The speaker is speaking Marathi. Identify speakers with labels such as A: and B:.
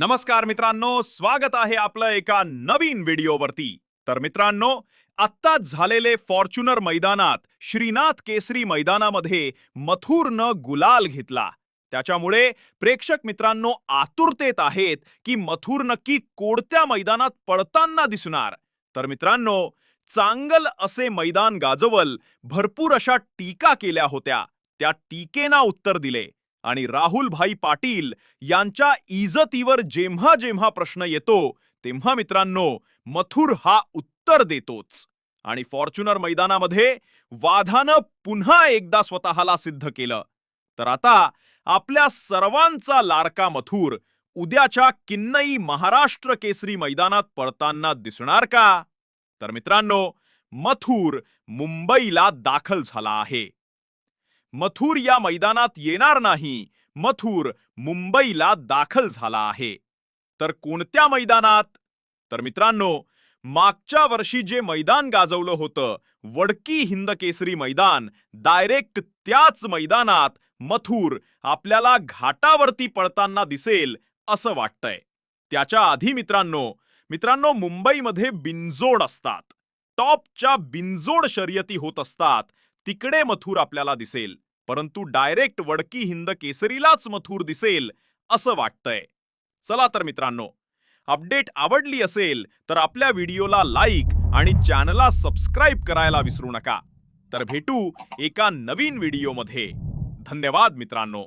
A: नमस्कार मित्रांनो स्वागत आहे आपलं एका नवीन व्हिडिओवरती. तर मित्रांनो आत्ताच झालेले फॉर्च्युनर मैदानात श्रीनाथ केसरी मैदानामध्ये मथुरनं गुलाल घेतला. त्याच्यामुळे प्रेक्षक मित्रांनो आतुरतेत आहेत की मथुर नक्की कोणत्या मैदानात पडताना दिसणार. तर मित्रांनो चांगल असे मैदान गाजवल भरपूर अशा टीका केल्या होत्या. त्या टीकेना उत्तर दिले. आणि राहुल भाई पाटील यांच्या इजतीवर जेव्हा जेव्हा प्रश्न येतो तेव्हा मित्रांनो मथुर हा उत्तर देतोच. आणि फॉर्च्युनर मैदानामध्ये वाधानं पुन्हा एकदा स्वतःला सिद्ध केलं. तर आता आपल्या सर्वांचा लाडका मथुर उद्याच्या किन्नई महाराष्ट्र केसरी मैदानात पडताना दिसणार का? तर मित्रांनो मथुर मुंबईला दाखल झाला आहे. मथुर या मैदानात येणार नाही. मथुर मुंबईला दाखल झाला आहे. तर कोणत्या मैदानात? तर मित्रांनो मागच्या वर्षी जे मैदान गाजवलं होतं वडकी हिंद केसरी मैदान डायरेक्ट त्याच मैदानात मथुर आपल्याला घाटावरती पडताना दिसेल असं वाटतंय. त्याच्या आधी मित्रांनो मित्रांनो मुंबईमध्ये बिनजोड असतात. टॉपच्या बिंजोड शर्यती होत असतात. तिकडे मथुर आपल्याला दिसेल. परंतु डायरेक्ट वडकी हिंद केसरीलाच मथुर दिसेल असं वाटतंय. चला तर मित्रांनो अपडेट आवडली असेल तर आपल्या व्हिडिओला लाईक आणि चॅनलला सबस्क्राईब करायला विसरू नका. तर भेटू एका नवीन व्हिडिओमध्ये. धन्यवाद मित्रांनो.